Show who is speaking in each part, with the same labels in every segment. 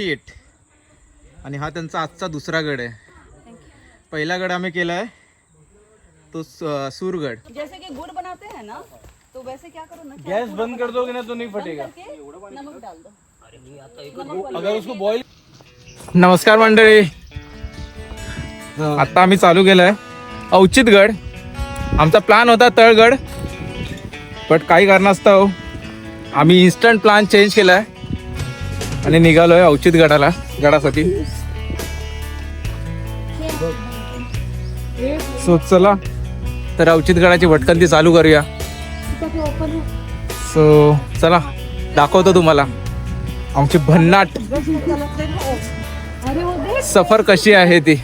Speaker 1: मग
Speaker 2: एट आणि हा त्यांचा आजचा दुसरा गड आहे. पहिला गड आम्ही केलाय. तो स- सूरगड.
Speaker 3: जैसे कि गुड़ बनाते हैं ना तो वैसे क्या करो ना
Speaker 1: गैस बंद कर दोगे ना तो नहीं फटेगा।
Speaker 3: नमक डाल दो।
Speaker 1: अगर उसको बॉईल
Speaker 2: नमस्कार मंडळी. आता आम्ही चालू केलंय. औचितगड आमचा प्लान होता तळगड. बट काही कारणास्तव आम्ही इन्स्टंट प्लान चेंज केलाय. आणि निघालोय औचित गडाला गडासाठी. सो चला तर औचित गडाची भटकंती चालू करूया. सो चला दाखवतो तुम्हाला. आमची भन्नाट सफर कशी आहे ती.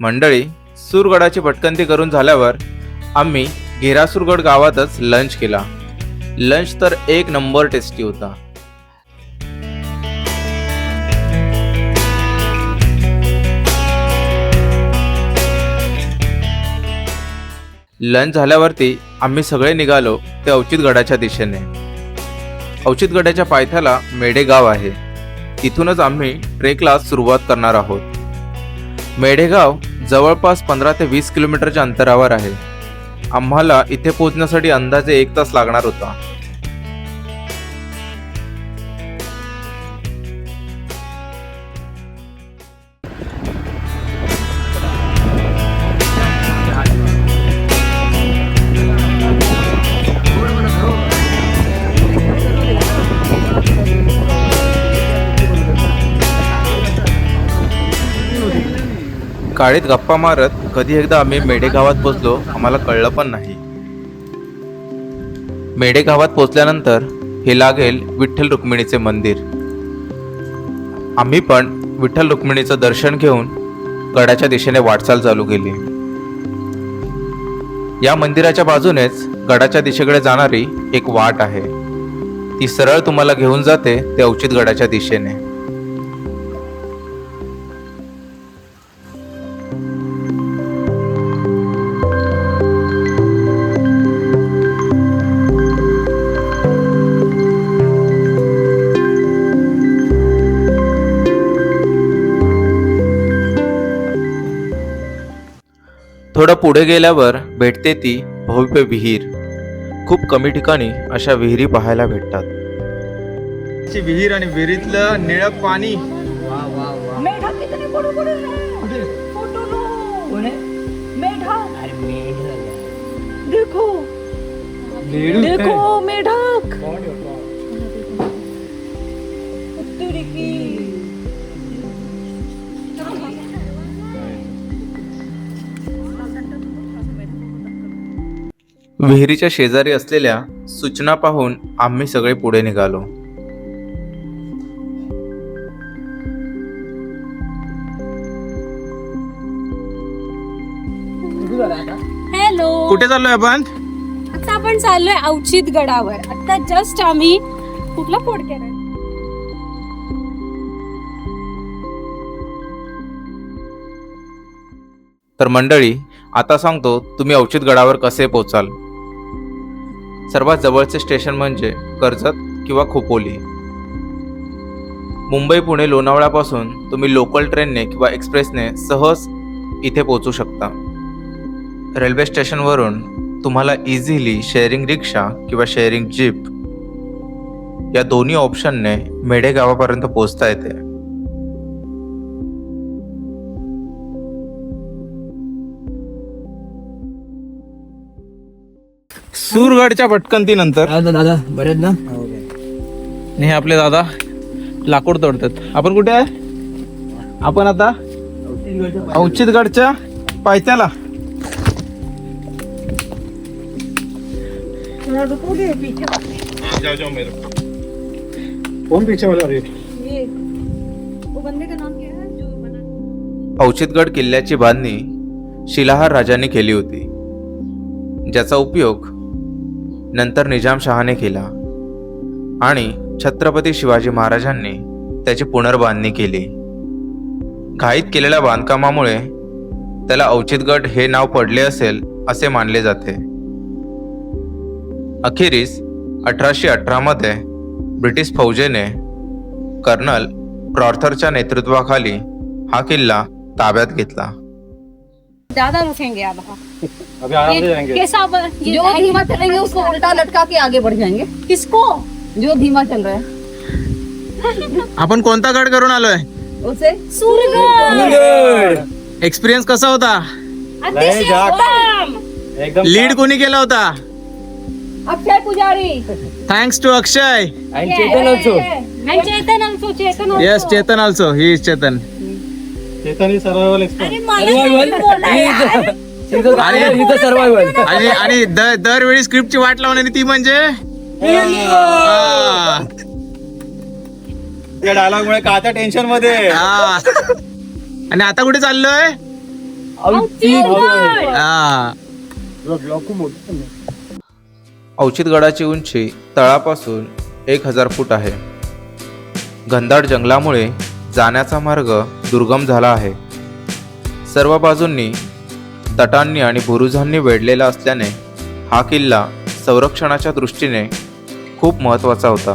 Speaker 2: मंडळी सुरगडाची भटकंती करून झाल्यावर आम्ही घेरासुरगड गावातच लंच केला. लंच तर एक नंबर टेस्टी होता. लंच झाल्यावरती आम्ही सगळे निघालो ते औचितगडाच्या दिशेने. औचितगडाच्या पायथ्याला मेढेगाव आहे. तिथूनच आम्ही ट्रेकला सुरुवात करणार आहोत. मेढेगाव जवळपास पंधरा ते वीस किलोमीटरच्या अंतरावर आहे. आम्हाला इथे पोहोचण्यासाठी अंदाजे एक तास लागणार होता. गाडीत गप्पा मारत कधी एकदा आम्ही मेढे गावात पोचलो आम्हाला कळलं पण नाही. मेढे गावात पोचल्यानंतर हे लागेल विठ्ठल रुक्मिणीचे मंदिर. आम्ही पण विठ्ठल रुक्मिणीचं दर्शन घेऊन गडाच्या दिशेने वाटचाल चालू केली. या मंदिराच्या बाजूनेच गडाच्या दिशेकडे जाणारी एक वाट आहे. ती सरळ तुम्हाला घेऊन जाते ते औचित गडाच्या दिशेने. पुढे गेल्यावर भेटते ती भव्य विहीर. खूप कमी ठिकाणी अशा विहिरी पाहायला भेटतात. विहीर आणि विहिरीतलं निळ पाणी.
Speaker 3: देखो. देखो मेढक.
Speaker 2: विहिरीच्या शेजारी असलेल्या सूचना पाहून आम्ही सगळे पुढे निघालो.
Speaker 4: हॅलो.
Speaker 2: कुठे चाललोय आपण?
Speaker 4: आता आपण चाललोय अवचित गडावर. आता जस्ट आम्ही कुठला फोड केलाय?
Speaker 2: तर मंडळी आता सांगतो तुम्ही औचित गडावर कसे पोचाल? सर्वात जवळचे स्टेशन म्हणजे कर्जत किंवा खोपोली. मुंबई पुणे लोणावळापासून तुम्ही लोकल ट्रेनने किंवा एक्सप्रेसने सहज इथे पोहोचू शकता. रेल्वे स्टेशनवरून तुम्हाला इझिली शेअरिंग रिक्षा किंवा शेअरिंग जीप या दोन्ही ऑप्शनने मेढे गावापर्यंत पोहोचता येते. सूरगडच्या भटकंतीनंतर.
Speaker 1: दादा दादा बरेच ना?
Speaker 2: आणि हे आपले दादा लाकूड तोडतात. आपण कुठे आहे? आपण आता औचितगडच्या पायथ्याला.
Speaker 1: कौन पीछे वाला रे?
Speaker 3: ये वो बंदे का नाम क्या है जो बना
Speaker 2: औचितगड किल्ल्याची बांधणी शिलाहार राजांनी केली होती ज्याचा उपयोग नंतर निजामशहाने केला. आणि छत्रपती शिवाजी महाराजांनी त्याची पुनर्बांधणी केली. घाईत केलेल्या बांधकामामुळे त्याला अवचितगड हे नाव पडले असेल असे मानले जाते. अखेरीस अठराशे अठरामध्ये ब्रिटिश फौजेने कर्नल प्रॉर्थरच्या नेतृत्वाखाली हा किल्ला ताब्यात घेतला.
Speaker 4: दादा आप
Speaker 1: अभी आराम से जाएंगे।
Speaker 4: कैसा ये
Speaker 5: जो
Speaker 4: है-
Speaker 5: धीमा चलेंगे उसको उल्टा लटका के आगे बढ़ जाएंगे।
Speaker 4: किसको?
Speaker 5: जो धीमा चल रहा है।
Speaker 6: आपण कोणता गड करून आलोय?
Speaker 5: उसे?
Speaker 6: एक्सपिरियन्स कसा होता? लीड कोणी केला होता?
Speaker 5: अक्षय पुजारी.
Speaker 6: Thanks to Akshay
Speaker 1: Chetan.
Speaker 4: आणि Chetan also, Chetan.
Speaker 6: Yes Chetan also he is Chetan
Speaker 1: Chetan is survival expert.
Speaker 6: आणि
Speaker 1: सर्वायवल
Speaker 6: आणि आणि द- दरवेळी स्क्रिप्टची वाट लावणारी ती म्हणजे? हा.
Speaker 1: त्या डायलॉग मुळे का आता टेन्शनमध्ये.
Speaker 6: हा. आणि आता कुठे चाललोय. हा.
Speaker 2: अवचितगडाची उंची तळापासून एक हजार फूट आहे. घनदाट जंगलामुळे जाण्याचा मार्ग दुर्गम झाला आहे. सर्व बाजूंनी तटांनी आणि बुरुजांनी वेढलेला असल्याने हा किल्ला संरक्षणाच्या दृष्टीने खूप महत्त्वाचा होता.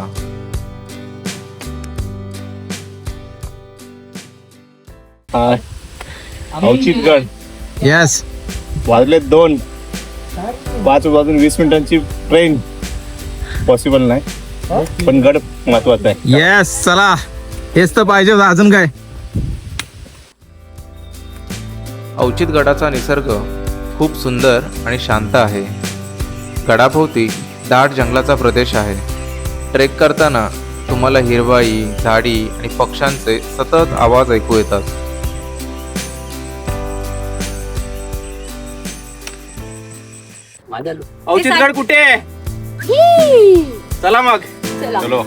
Speaker 7: अवचितगड
Speaker 6: येस
Speaker 7: वाजले दोन. पाच वाजून वीस मिनिटांची ट्रेन पॉसिबल नाही पण गड महत्त्वाचा आहे.
Speaker 6: येस चला. हेच तर पाहिजे होतं, अजून काय?
Speaker 2: अवचितगडाचा निसर्ग खूप सुंदर आणि शांत आहे. गडाभोवती दाट जंगलाचा प्रदेश आहे. ट्रेक करताना तुम्हाला हिरवाई झाडी आणि पक्ष्यांचे सतत आवाज ऐकू येतात.
Speaker 6: अवचितगड कुठे? चला मग.
Speaker 7: चलो.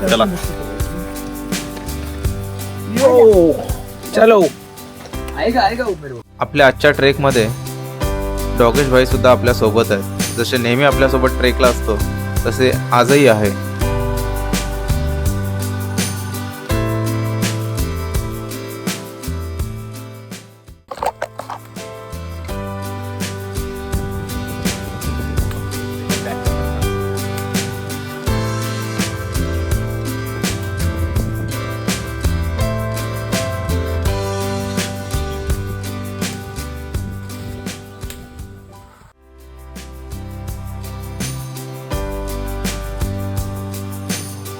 Speaker 7: चला.
Speaker 6: चलो.
Speaker 2: आपल्या आजच्या ट्रेकमध्ये डॉगेश भाई सुद्धा आपल्यासोबत आहेत. जसे नेहमी आपल्यासोबत ट्रेकला असतो तसे आजही आहे.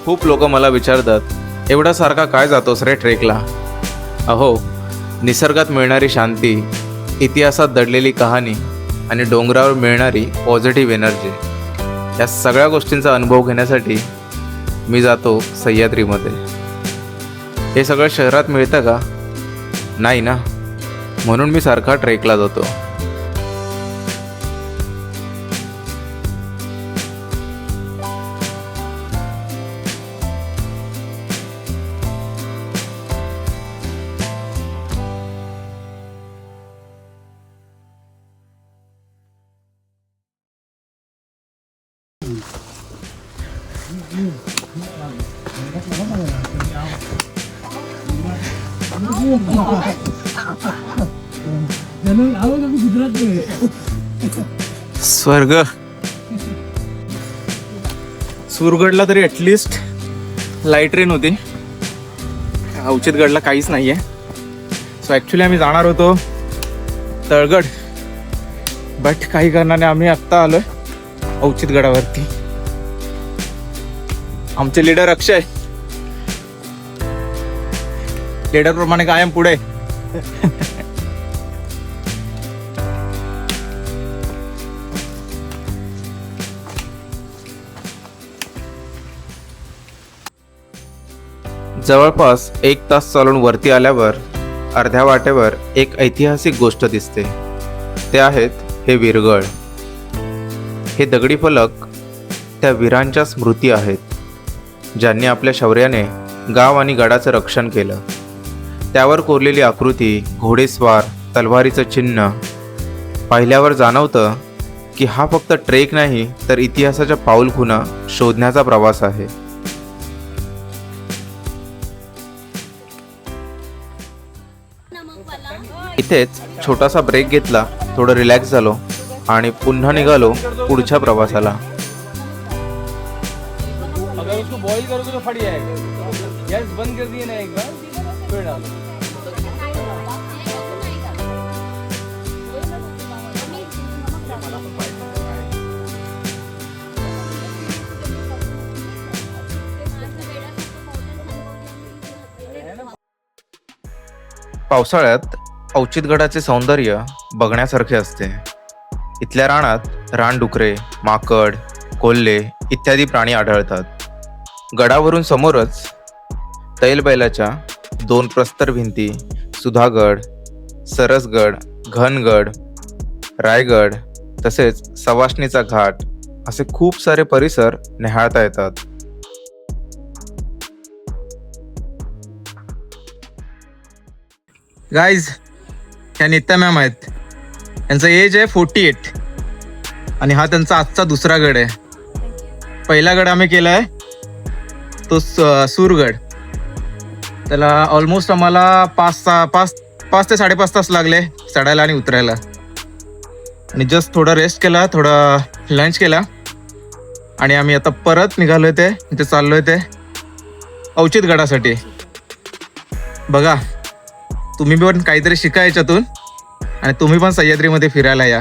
Speaker 2: खूप लोक मला विचारतात एवढा सारखा काय जातोस रे ट्रेकला? अहो निसर्गात मिळणारी शांती इतिहासात दडलेली कहाणी आणि डोंगरावर मिळणारी पॉझिटिव्ह एनर्जी या सगळ्या गोष्टींचा अनुभव घेण्यासाठी मी जातो सह्याद्रीमध्ये. हे सगळं शहरात मिळतं का? नाही ना. म्हणून मी सारखा ट्रेकला जातो.
Speaker 6: स्वर्ग. सुरगडला तरी ॲटलिस्ट लाइट ट्रेन होती. अवचितगडला काहीच नाही आहे सो ॲक्च्युली आम्ही जाणार होतो तळगड. बट काही कारणाने आम्ही आत्ता आलोय अवचितगडावरती आमचे लीडर अक्षय. लीडरप्रमाणे कायम पुढे.
Speaker 2: जवळपास एक तास चालून वरती आल्यावर अर्ध्या वाटेवर एक ऐतिहासिक गोष्ट दिसते. ते आहेत हे विरगळ हे दगडी फलक त्या वीरांच्या स्मृती आहेत ज्यांनी आपल्या शौर्याने गाव आणि गडाचं रक्षण केलं. त्यावर कोरलेली आकृती घोडेस्वार तलवारीचं चिन्ह पाहिल्यावर जाणवतं की हा फक्त ट्रेक नाही तर इतिहासाच्या पाऊलखुणा शोधण्याचा प्रवास आहे. इथेच छोटासा ब्रेक घेतला थोडं रिलॅक्स झालो आणि पुन्हा निघालो पुढच्या प्रवासाला. पावसाळ्यात अवचितगडाचे सौंदर्य बघण्यासारखे असते. इथल्या रानात रानडुकरे माकड कोल्हे इत्यादी प्राणी आढळतात. गडावरून समोरच तैलबैलाच्या दोन प्रस्तर भिंती सुधागड सरसगड घनगड रायगड तसेच सवाष्णीचा घाट असे खूप सारे परिसर निहाळता येतात.
Speaker 6: गाईज ह्या नित्या मॅम आहेत. यांचं एज आहे फोर्टी एट आणि हा त्यांचा आजचा दुसरा गड आहे. पहिला गड आम्ही केला आहे तो स- सूरगड. त्याला ऑलमोस्ट आम्हाला पाच सहा पाच पाच ते साडेपाच तास लागले चढायला आणि उतरायला. आणि जस्ट थोडा रेस्ट केला थोडा लंच केला. आणि आम्ही आता परत निघालो ते इथे चाललो ते अवचित गडासाठी. बघा. तुम्ही पण काहीतरी शिका याच्यातून. आणि तुम्ही पण सह्याद्रीमध्ये फिरायला या.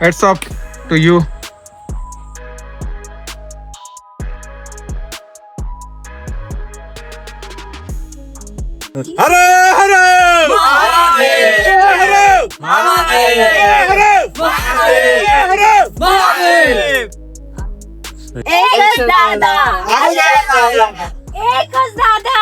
Speaker 6: हेड्स ऑफ टू यू
Speaker 4: एकच दादा. एकच दादा.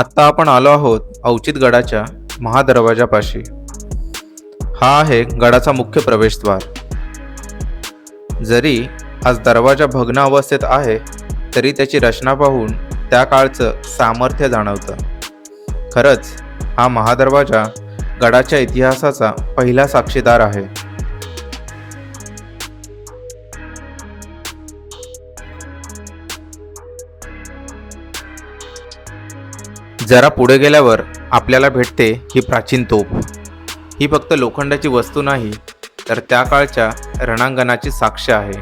Speaker 2: आत्ता आपण आलो आहोत अवचित गडाच्या महादरवाजापाशी. हा आहे गडाचा मुख्य प्रवेशद्वार. जरी आज दरवाजा भग्न अवस्थेत आहे तरी त्याची रचना पाहून त्या काळचं सामर्थ्य जाणवतं. खरंच हा महादरवाजा गडाच्या इतिहासाचा पहिला साक्षीदार आहे. जरा पुढे गेल्यावर आपल्याला भेटते ही प्राचीन तोफ. ही फक्त लोखंडाची वस्तू नाही तर त्या काळच्या रणांगणाची साक्ष आहे.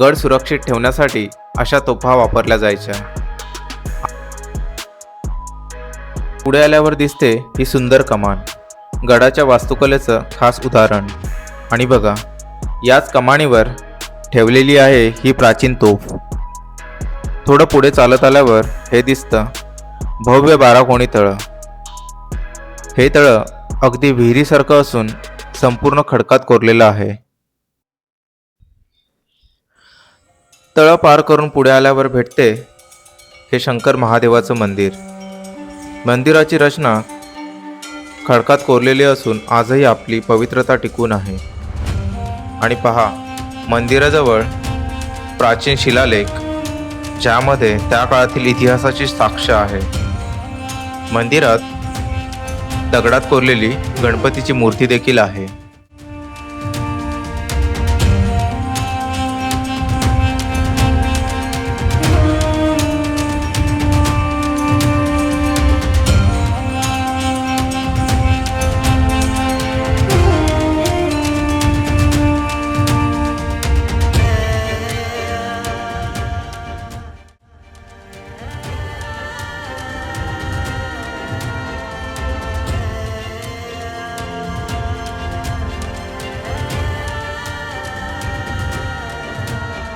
Speaker 2: गड सुरक्षित ठेवण्यासाठी अशा तोफा वापरल्या जायच्या. पुढे आल्यावर दिसते ही सुंदर कमान. गडाच्या वास्तुकलेचं खास उदाहरण. आणि बघा याच कमानीवर ठेवलेली आहे ही प्राचीन तोफ. थोडं पुढे चालत आल्यावर हे दिसतं. भव्य बाराकोणी तळं. हे तळं अगदी विहिरीसारखं असून संपूर्ण खडकात कोरलेलं आहे. तळं पार करून पुढे आल्यावर भेटते हे शंकर महादेवाचं मंदिर. मंदिराची रचना खडकात कोरलेली असून आजही आपली पवित्रता टिकून आहे. आणि पहा मंदिराजवळ प्राचीन शिलालेख ज्यामध्ये त्या काळातील इतिहासाची साक्ष आहे. मंदिरात दगडात कोरलेली गणपतीची मूर्ती देखील आहे.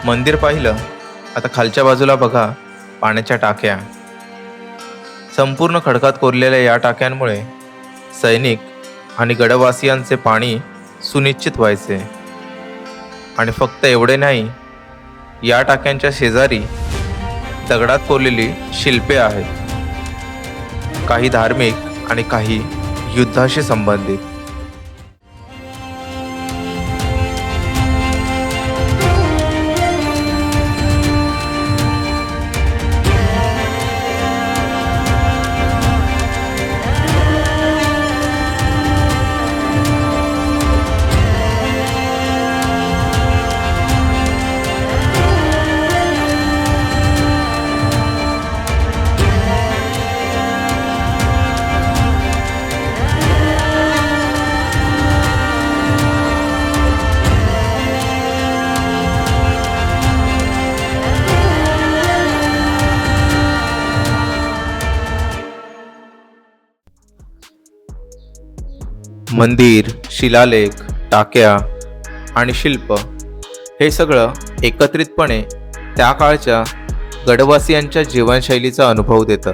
Speaker 2: मंदिर पाहिलं आता खालच्या बाजूला बघा पाण्याच्या टाक्या. संपूर्ण खडकात कोरलेल्या या टाक्यांमुळे सैनिक आणि गडवासियांचे पाणी सुनिश्चित व्हायचे. आणि फक्त एवढे नाही या टाक्यांच्या शेजारी दगडात कोरलेली शिल्पे आहेत. काही धार्मिक आणि काही युद्धाशी संबंधित. मंदिर शिलालेख टाक्या आणि शिल्प हे सगळं एकत्रितपणे त्या काळच्या गडवासियांच्या जीवनशैलीचा अनुभव देतं.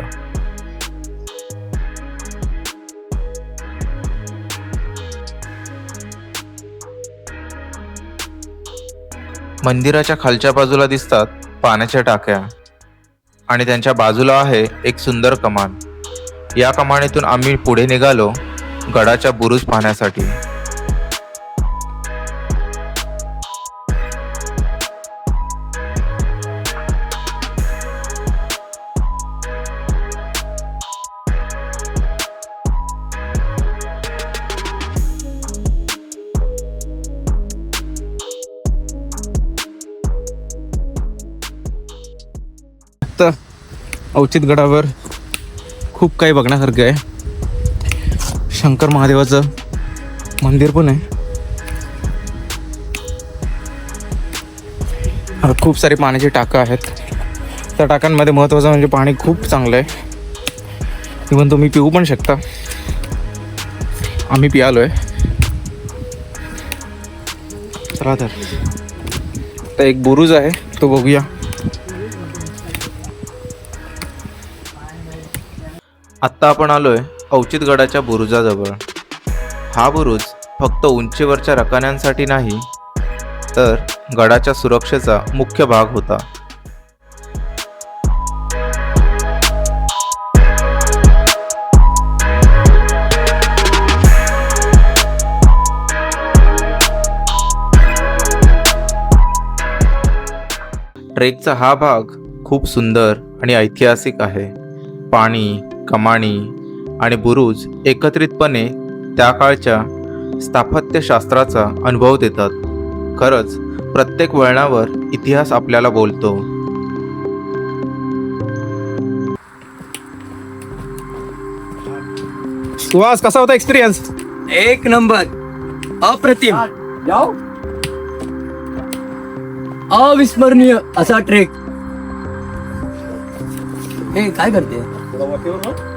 Speaker 2: मंदिराच्या खालच्या बाजूला दिसतात पाण्याच्या टाक्या आणि त्यांच्या बाजूला आहे एक सुंदर कमान. या कमानीतून आम्ही पुढे निघालो गडाच्या बुरुज पाहण्यासाठी.
Speaker 6: औचित अवचित गडावर खूप काही बघण्यासारखं आहे. शंकर महादेवाचं मंदिर पण आहे. खूप सारे पाण्याची टाकं आहेत. त्या टाकांमध्ये महत्त्वाचं म्हणजे पाणी खूप चांगलं आहे. इवन तुम्ही पिऊ पण शकता. आम्ही पियालो आहे चला तर. एक बुरुज आहे तो बघूया.
Speaker 2: आत्ता आपण आलो आहे अवचितगडाच्या बुरुजाजवळ. हा बुरुज फक्त उंचीवरच्या रकान्यांसाठी नाही तर गडाच्या सुरक्षेचा मुख्य भाग होता. ट्रेकचा हा भाग खूप सुंदर आणि ऐतिहासिक आहे. पाणी कमाणी आणि बुरुज एकत्रितपणे त्या काळच्या स्थापत्यशास्त्राचा अनुभव देतात. खरंच प्रत्येक वळणावर इतिहास आपल्याला बोलतो.
Speaker 6: सुहास कसा होता एक्सपिरियन्स
Speaker 1: एक नंबर. अप्रतिम. अविस्मरणीय असा ट्रेक हे काय करते?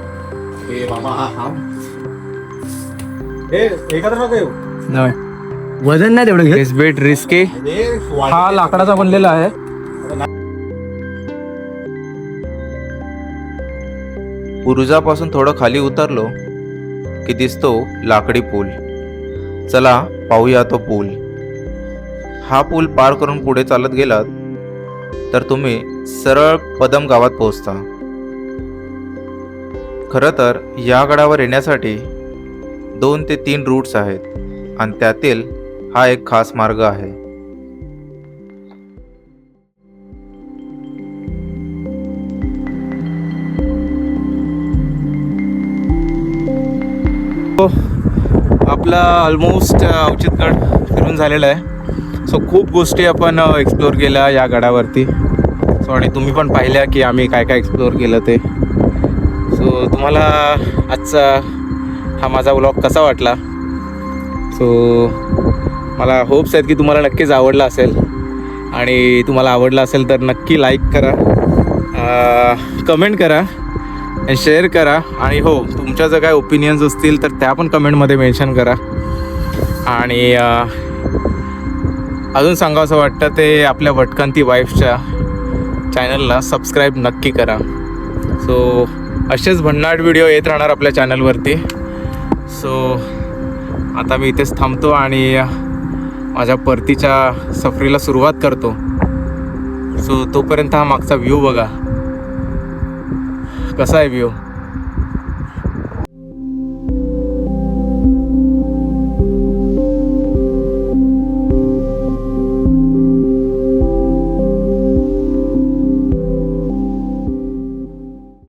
Speaker 1: वजन नाही तेवढं घेत.
Speaker 6: बेट रिस्के हा लाकडाचा बनलेला आहे.
Speaker 2: बुरुजापासून थोडं खाली उतरलो की दिसतो लाकडी पूल. चला पाहूया तो पूल. हा पूल पार करून पुढे चालत गेलात तर तुम्ही सरळ पदम गावात पोहोचता. खरं तर या गडावर येण्यासाठी दोन ते तीन रूट्स आहेत आणि त्यातील हा एक खास मार्ग आहे.
Speaker 6: हो, आपला ऑलमोस्ट औचितगड फिरून झालेला आहे. सो खूप गोष्टी आपण एक्सप्लोअर केल्या या गडावरती. सो आणि तुम्ही पण पाहिल्या की आम्ही काय काय एक्सप्लोअर केलं ते. सो तुम्हाला आजचा हा माझा व्लॉग कसा वाटला? सो मला होप्स आहेत की तुम्हाला नक्कीच आवडला असेल. आणि तुम्हाला आवडला असेल तर नक्की लाईक करा. कमेंट करा आणि शेअर करा. आणि हो तुमच्या जर काय ओपिनियन्स असतील तर त्या पण कमेंटमध्ये मेन्शन करा. आणि अजून सांगावं वाटतं ते आपल्या भटकंती वाईफच्या चॅनलला सबस्क्राईब नक्की करा. सो असेच भन्नाट व्हिडिओ येत राहणार आपल्या चॅनलवरती सो आता मी इथेच थांबतो आणि माझ्या परतीच्या सफरीला सुरुवात करतो. सो तोपर्यंत हा मागचा व्ह्यू बघा. कसा आहे व्ह्यू